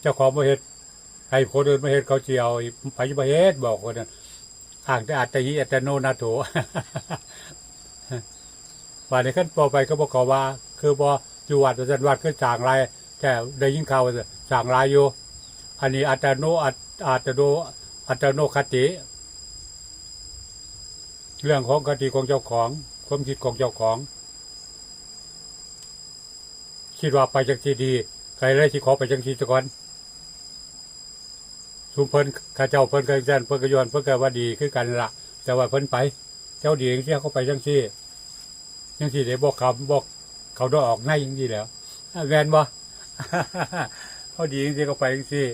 เจ้าของบ่เฮ็ดให้คนอื่นมาเฮ็ดเขาสิเอาไปบ่เฮ็ดบอกคนนั้นอ่างแต่อัตติอัตโนนาโถว่าในขั้นต่อไปก็บอกว่า คือบ่อยู่วัดว่าซั่นวัดคือสร้างรแต่ได้ยินข่าวว่าสร้างรอยู่ อันนี้อัตโนอัตอัตโนอัตโนคติ เรื่องของคติของเจ้าของ ความคิดของเจ้าของ คิดว่าไปจังที่ดีใครเลยที่ขอไปจังที่ตะก่อน สุเพิ่นข้าเจ้าเพิ่นก็จันเพิ่นก็ยอนเพิ่นก็ว่าดีคือกันละแต่ว่าเพิ่นไป เจ้าดีจังซี่เขาไปจังซี่จังซี่ได้บอกคำบอกเขาดอออกในจังซี่แล้วแม่นบ่เขาดีจังซี่เขาไปจังซี่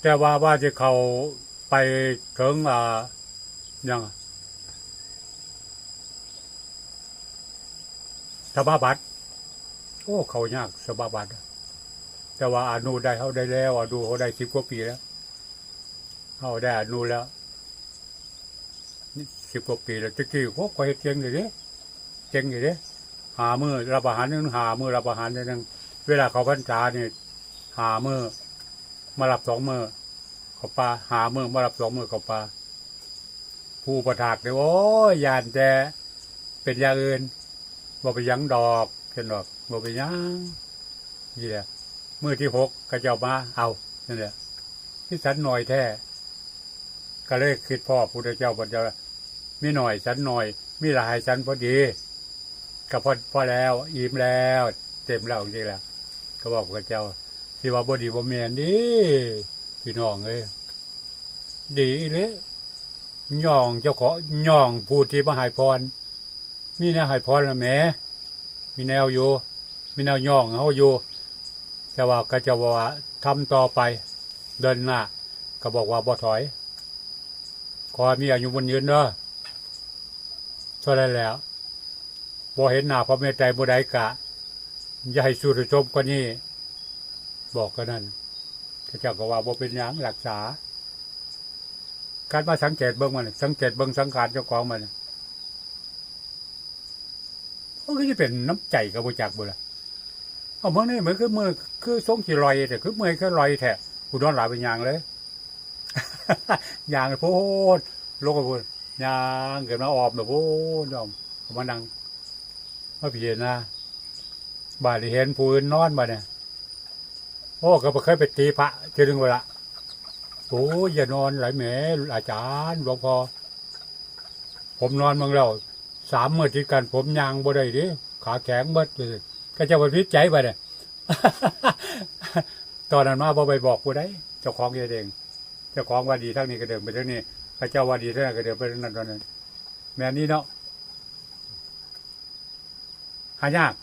แต่ว่าว่าจะเขาไปถึงอ่ายังสภาบัตรโอ้เขายากสภาบัตร แต่ว่าอนุได้เขาได้แล้วอนุเขาได้สิบกว่าปีแล้วเขาได้อนุแล้วสิบกว่าปีแล้วตะกี้โอ้ก็เฮ็ดเก่งเลยเด้เก่งเลยเด้หามือรับอาหารนึงหามือรับอาหารนึงเวลาเขาพรรษาเนี่ยหามือมารับสองมือเขาปลาหามือมารับสองมือเขาปลาผู้ประทากเนี่ยโอ้ยยานแต่เป็นยาอื่นบ่ไปยั้งดอกเช่นดอกบ่ไปยั้งนี่แหละ มือที่หกก็จะเอามาเอานั่นแหละที่สันหน่อยแท้ก็เลยคิดพ่อพุทธเจ้าพุทธเจ้ามีหน่อยสันหน่อย มีหลายสันพอดีก็พอพอแล้วอิ่มแล้ว เต็มแล้วจริงแล้วก็บอกพระเจ้าที่ว่าบดีบ่แม่นดิพี่น้องเอ้ยดีเลยย่องเจ้าขอย่องผู้ที่มาให้พร มีแนวให้พรละแหมมีแนวอยู่มีแนวย่องเขาอยู่ แต่ว่าก็จะว่าทำต่อไปเดินหน้า ก็บอกว่าบ่ถอย ขอมีอายุวันยืนเด้อเท่านั้แล้วบ่เห็นหน้าพระเมตไตรบ่ได้กะอย่าให้สู้ชมกว่านี้บอกกันนั่นพระเจ้าก็ว่าบ่เป็นหยังรักษา การมาสังเกตเบิ่งมันสังเกตเบิ่งสังขารเจ้าของมันมันก็จะเป็นน้ำใจกับบุจักบุละ เอาเมื่อนี้เหมือนคือมือคือทรงสีลอยแต่คือมือคือลอยแท้กูนอนหลับเป็นยางเลยยางเลยพูดลงไปพูดยางเกิดมาออมแบบพูดออมเอามานั่งมาเพียนนะบาดเห็นผู้อื่นนอนมาเนี่ยโอ้ก็บ่เคยไปตีพระเจอหนึ่งเวลาโอ้ยอย่านอนหลายแหมอาจารย์หลวงพ่อผมนอนเมืองเราสามมื้อติดกันผมยางบ่ได้ดิขาแข็งเบิดเลย ก็จะบ่พิจใจไปเนี่ยตอนนั้นมาบ่ไปบอกผู้ใดเจ้าของเฮ็ดเองเจ้าของว่าดีทั้งนี้ก็เดินไปทั้งนี้พระเจ้าว่าดีทั้งนั้นก็เดินไปทั้งนั้นตอนนั้นแม่นี้เนาะหายาก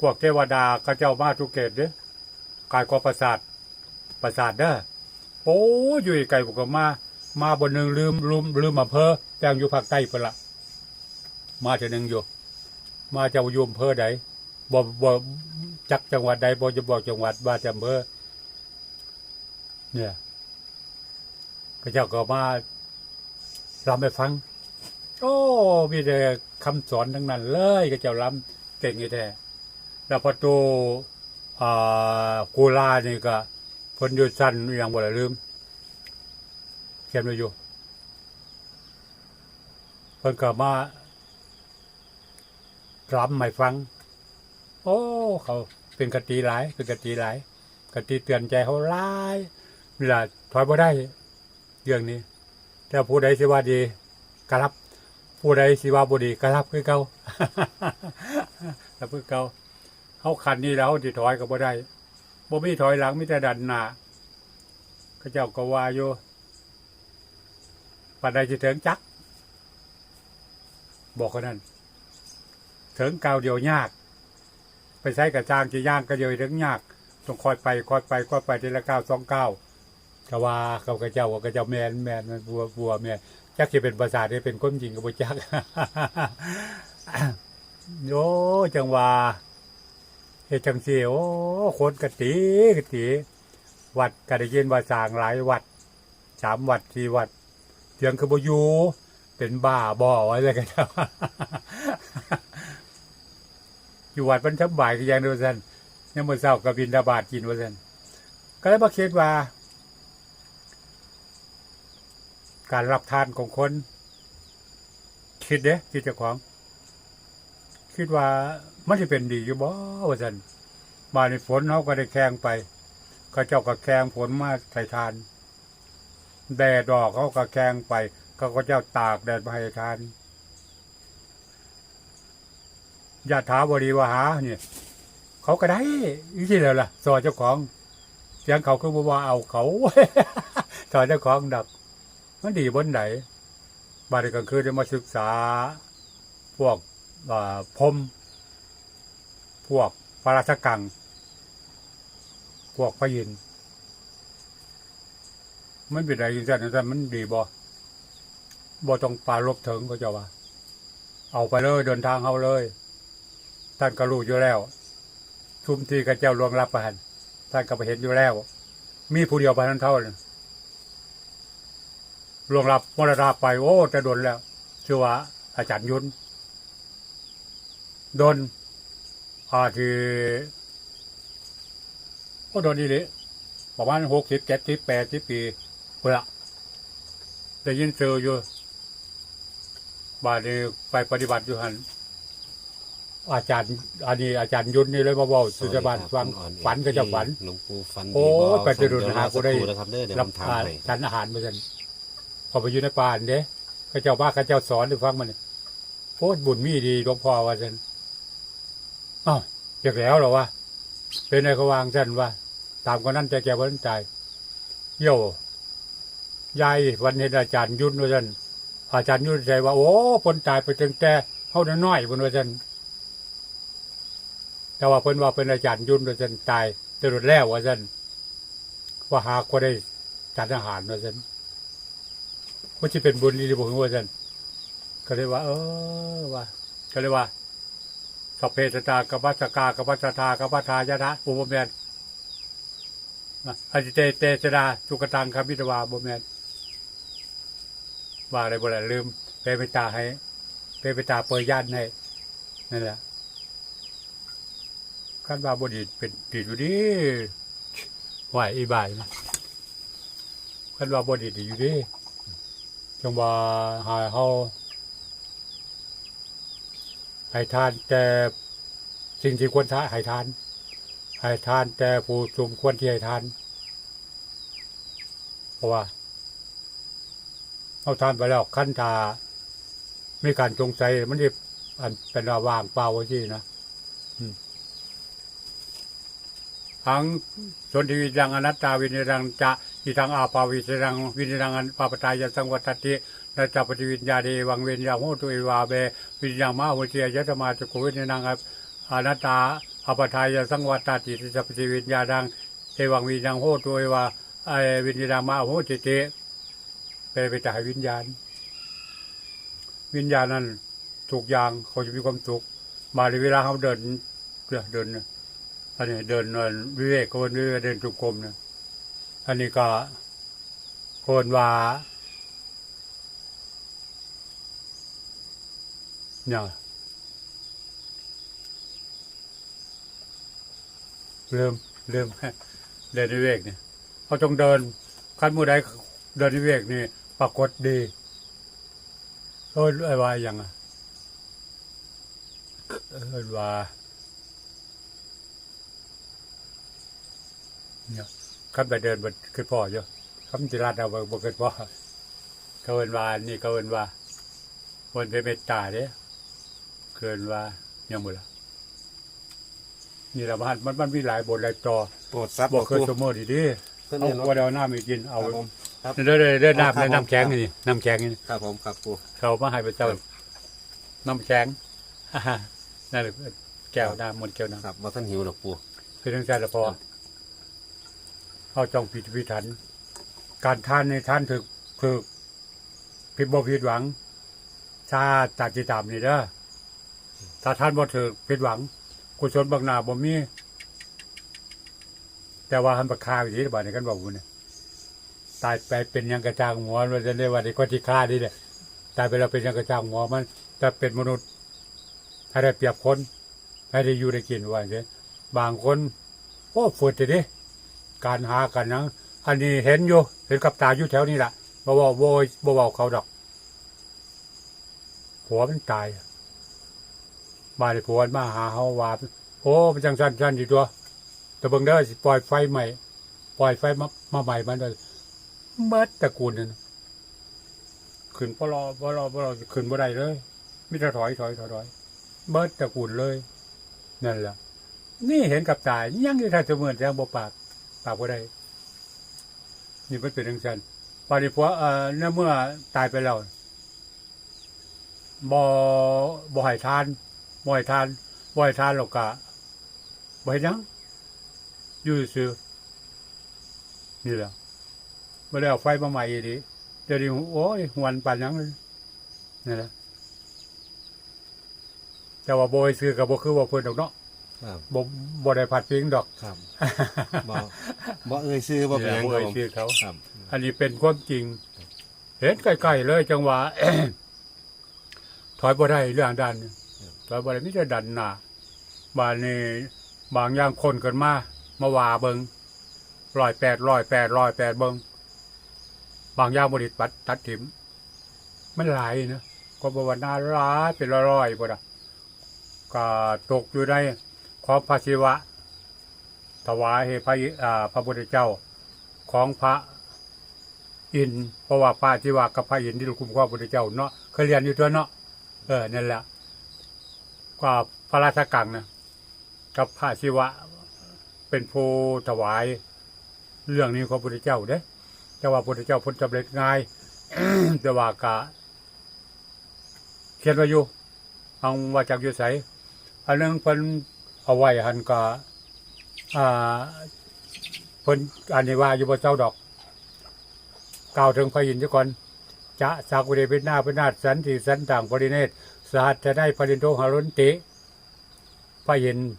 พวกเทวดาเขาเจ้ามาทุกเกตเด้อกายกว่าประสาทประสาทเด้อโอ้ยอยู่ไกลพวกมา มาบนหนึ่งลืมลืมลืมอำเภอแต่งอยู่ภาคใต้เพิ่นละมาเถอะหนึ่งอยู่ มาเจ้าอยู่อำเภอใดบ่บ่จักจังหวัดใดบ่จะบอกจังหวัดว่าจะอำเภอเนี่ยพระเจ้าก็มาลำไปฟัง โอ้มีแต่คำสอนทั้งนั้นเลยก็เจ้าลำเก่งอยู่แท้แล้วพอตูอ่ากูลานี่ก็เพิ่นอยู่สั้นอย่างบ่ละลืมเขียนไว้อยู่เพิ่นก็มา รับไม่ฟัง โอ้ เขาเป็นกติหลายเป็นกติหลายกติเตือนใจเขาหลายเวลาถอยบ่ได้เรื่องนี้ แต่ผู้ใดสิว่าดีก็รับ ผู้ใดสิว่าบ่ดีก็รับคือเก่ารับคือเก่าเฮาคันนี้แล้วเฮาสิถอยก็บ่ได้บ่มีถอยหลังมีแต่ดันหน้าเขาเจ้าก็ว่าอยู่ปัดใดจะถึงจัก บอกกันนั่น ถึงเกาวเดียวยาก ไปใช้กระจางจะย่างก็เดียวถึงยากต้องคอยไปคอยไปคอยไปทีละก้าวสองก้าวก็ว่าเขากระเจ้ากระเจ้าแมนแมนมันบัวบัวแมนจักจะเป็นภาษาที่เป็นคนจริงกับบุจักโอ้จังว่าเฮจังสีโอ้คนกะตีกะตีวัดก็ได้ยินว่าสางหลายวัดสามวัดสี่วัดเสียงคือบอยู่เป็นบ้าบออะไรกัน อยู่วัดบรรทับบ่ายก็ยังดูสันยังมือเช้าก็บินดาบาตกินว่าซั่นก็เลยมาคิดว่า การรับทานของคน คิดเด้คิดเจ้าของ คิดว่ามันจะเป็นดีอยู่บ่ว่าซั่นมาในฝนเขาก็ได้แข่งไปก็เจ้าก็แข่งฝนมาใส่ทาน แดดออกเขาก็แข่งไปก็ก็เจ้าตากแดดมาให้ทาน ยาถาบริวหาเนี่ยเขาก็ได้อีที่แล้วล่ะสอเจ้าของเสียงเขาคือบ่ว่าเอาเขาสอเจ้าของดัก มันดีบนไหนบาดนี้ก็คือได้มาศึกษา พวกพรมพวกปาราชกัง พวกพระยิน มันเป็นไรจริงๆแต่มันดีบ่บ่ต้องปรารบถึงก็จะว่า เอาไปเลยเดินทางเอาเลย ท่านก็รู้อยู่แล้ว ทุมทีกับเจ้าลวงรับประหันท่านก็ไปเห็นอยู่แล้ว มีผู้เดียวไปนั้นเท่านั้นลวงรับมรณะไปโอ้จะโดนแล้ว ชื่อว่า อาจารย์ยุนโดนอาที่โอ้โดนนี่เลยประมาณหกสิบเจ็ดสิบแปดสิบปีเพื่อได้ยินเจออยู่บาดนี้ไปปฏิบัติอยู่หัน อาจารย์อันนี้อาจารย์ยุนนี่เลยมาบอกสุจบานฟังฝันก็จะฝันหลวงปู่ฝันโอ้ดีบ่ไปจะโดนเยวหากูได้สัครู่นะครับเด้อเดี๋ยวรัผบมถามทานให้ฉันอาหารเหมือนกันพอไปอยู่ในป่าอันเด้เขาเจ้าบ้าเขาเจ้าสอนให้ฟังมันโคตรบุญมีดีหลวงพ่อว่าฉันอ้าวอยากแล้วเหรอวะเป็นไงเขาวางฉันว่าตามคนนั้นใจแก่วันใจโย่ยายวันเห็นอาจารย์ยุ่นว่าฉันอาจารย์ยุ่นใจว่าโอ้คนตายไปถึงแต่เขาน้อยๆบนว่าฉัน แต่ว่าเพิ่นว่าเป็นอาจารย์ยุ่นว่าฉันตายจะหลุดแล้วว่าฉันว่าหากก็ได้จัดอาหารว่าฉันว่าจะเป็นบุญหรือบุญว่าฉันก็เลยว่า เออว่าก็เลยว่าสพเพสตากัปปัสกากัปปัสสทากัปปัสทายะนะอุปแมนนะอจิเตเตสดาสุกตังคามิตวาบุแมนว่าอะไรบ่ละลืมเปไปตาให้เปไปตาเปรยย่านให้นั่นแหละ ขั้นว่าบดีเป็นดีอยู่ดีไหวอีบายนะขั้นว่าบดีดีอยู่ดีจังว่าหายเฮาให้ทานแต่สิ่งที่ควรทานให้ทานให้ทานแต่ผู้สมควรที่ให้ทาน เพราะว่าเอาทานไปแล้วขั้นตาไม่การจงใจมันจะอันเป็นว่าว่างเปล่าที่นะอืม ทั้งสนทวิจังอนัตตาวินิรังจะอิทังอาปาวิสรังวินิรังอันปาปตายสังวัตตินาจาปฏิวิญญาเดวังเวนยาโหตุเอวาเบวิญญาณมาหุเทียยะธรรมาจุกุวินนังอนัตตาอปทายสังวัตติสัพพิวิญญาณังเอวังวิญญาณโหตัวเอวาไอวิญญาณมาโหติเตไปไปจ่ายวิญญาณ วิญญาณนั้นถูกยางเขาจะมีความสุขมาในเวลาเขาเดินเดิน อันนี้เดินเดินวิเวกคนวิเวกเดินจุกรมเนี่ยอันนี้ก็คนว่าเนี่ยเริ่มเริ่มเดินในเวกเนี่ยเขาจงเดินขั้นมือใดเดินในเวกนี่ปรากฏดีเออไอ้วาอย่างอะเออว่า เนี่ยขั้นไปเดินบนขึ้นพ่อเยอะคำจิรัตเอาบนขึ้นพ่อเขาเอินว่านี่เขาเอินว่าบนเป็นเมตตาเด้เกินว่ายังบ่ละนี่ละมันมันมันมีหลายบทหลายต่อโปรดซับบอกเคยปู่สมมติดีเพิ่นเอาเนี่ยเนาะว่าเดี๋ยวน้ำไปกินเอาครับผมครับเด้อเด้อเด้อน้ำครับเด้อน้ำแข็งผมนี่น้ำแข็งนี่ครับผมครับปู่เขามาให้ไปเจ้าน้ำแข็งฮ่าฮ่านั่นแหละแก้วน้ำมนต์แก้วน้ครับว่าท่านหิวหรอกปู่ำคือทั้งใจละพอครับ เอาจ้องผิดพิถัน การทานในท่านถึกถึกผิดบ่ผิดหวังชาตัดจิตามนี่เด้อถ้าท่านบ่ถึกผิดหวังกุศลบางหนาบ่มีแต่ว่าหันประคาวิธีบาดนี้กันบอกบุญเนี่ยตายไปเป็นยังกระจางหัวเราจะเรียกว่าที่คนที่ฆ่านี่แหละตายไปเราเป็นยังกระจางหัวมันถ้าเป็นมนุษย์ถ้าได้เปรียบคนให้ได้อยู่ได้กินว่าอย่นี้บางคนโอ้ฝืดทีนี้ การหากันนังอันนี้เห็นอยู่เห็นกับตาอยู่แถวนี้แหละบ่เว่าโวยบ่เว้าเขาดอกผัวมันตายมาเลยผัวมาหาเฮาว่าโอ้มันจังซั่นซั่นอยู่ตัว แต่เบิ่งเด้อปล่อยไฟใหม่ ปล่อยไฟมามาใหม่มันเลยเบิดตระกูลนั่นขึ้นบ่รอบ่รอบ่รอขึ้นบ่ได้เลยมีแต่ถอยถอยถอยถอยเบิดตระกูลเลย นั่นแหละนี่เห็นกับตายยังอยู่ท่าเสมือนยังบ่ปาก ปากบ่ได้ นี่มันเป็นจังซั่นปานิพัวเอ่อในเมื่อตายไปแล้วบ่บ่ให้ทานบ่ให้ทานบ่ให้ทานหรอกกะบ่ให้หยังอยู่ซื่อนี่แหละบ่ได้เอาไฟมาใหม่อีกดิเดี๋ยวนี้โอ้ยหวนปานยังเลยนี่แหละแต่ว่าบ่ให้ซื้อก็บ่คือว่าเพิ่นดอกเนาะ ครับบ่บ่ได้ผัดพิงดอกครับบ่บ่เอ่ยชื่อบ่เป็นหยังบ่ครับให้ผมซื้อเขาครับอันนี้เป็นความจริง เห็นใกล้ๆเลยจังหวะถอยบ่ได้เรื่องดันถอยบ่ได้มิจะดันหน้าบานนี้บางอย่างคนกันมามาว่าเบิงร้อยแปดร้อยแปดร้อยแปดเบิงบางอย่างบริปัดตัดถิ่มมันหลายนะก็บวานาร้ายเป็นร้อยๆบ่ดะก็ตกอยู่ใน ของพระศิวะ ถวายให้พระพระพุทธเจ้าของพระอินเพราะว่าพระศิวะกับพระอินทร์ที่คุ้มครอพระพุทธเจ้าเนาะเคยเรียนอยู่ตัวเนาะเออนั่นแหละก็พระราชกังนะกับพระศิวะเป็นผู้ถวายเรื่องนี้ของพระพุทธเจ้าเด้แต่ว่าพระพุทธเจ้าพ้นสำเร็จง่ายแต่ว่ากะเขียนไว้อยู่เอาว่าจากอยู่ไสอันนึงเพิ่น เอาไว้หันกะอ่าเพิ่นอันนี้ว่าอยู่บ่เจ้าดอกกล่าวถึงพระอินทร์ก่อนจะสักวิเดเป็นาเป็นาถสันติสันต่างปริเนตสหัสจะได้ปรินโทหารุนติพระอินทร์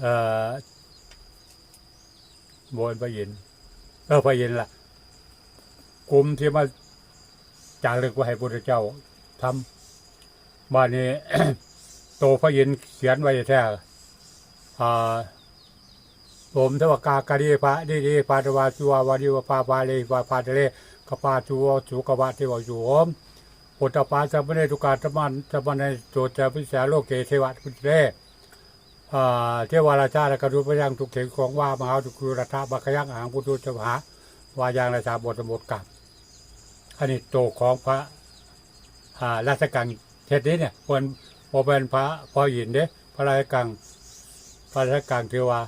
เอ่อบนพระอินทร์เออพระอินทร์ล่ะกลุ่มที่มาจารึกไว้ให้พระพุทธเจ้าทำบ้านนี้ โตพระอินทร์เขียนไว้แท้ ผมทวกากาดีพระดีดีปาตวาจุวาวาดิวปาปาเลปาปาเทเลกปาจุวจุกวาเทวอยู่โอมปุตตปาสัมปเนตุกาตมันสัมปเนโจจะพิสาโลกเกเทวะพุทธเรอ่าเทวาราชาและกรุปยังทุกเขงของว่ามหาทุกุรัฐบัคยังอ่างพุทธุจหาวายางราชาบทบทกับอันนี้โตของพระราชกังเทศนี้เนี่ยควรพอเป็นพระพอหินเด้พระราชกัง พระราชกังเทวา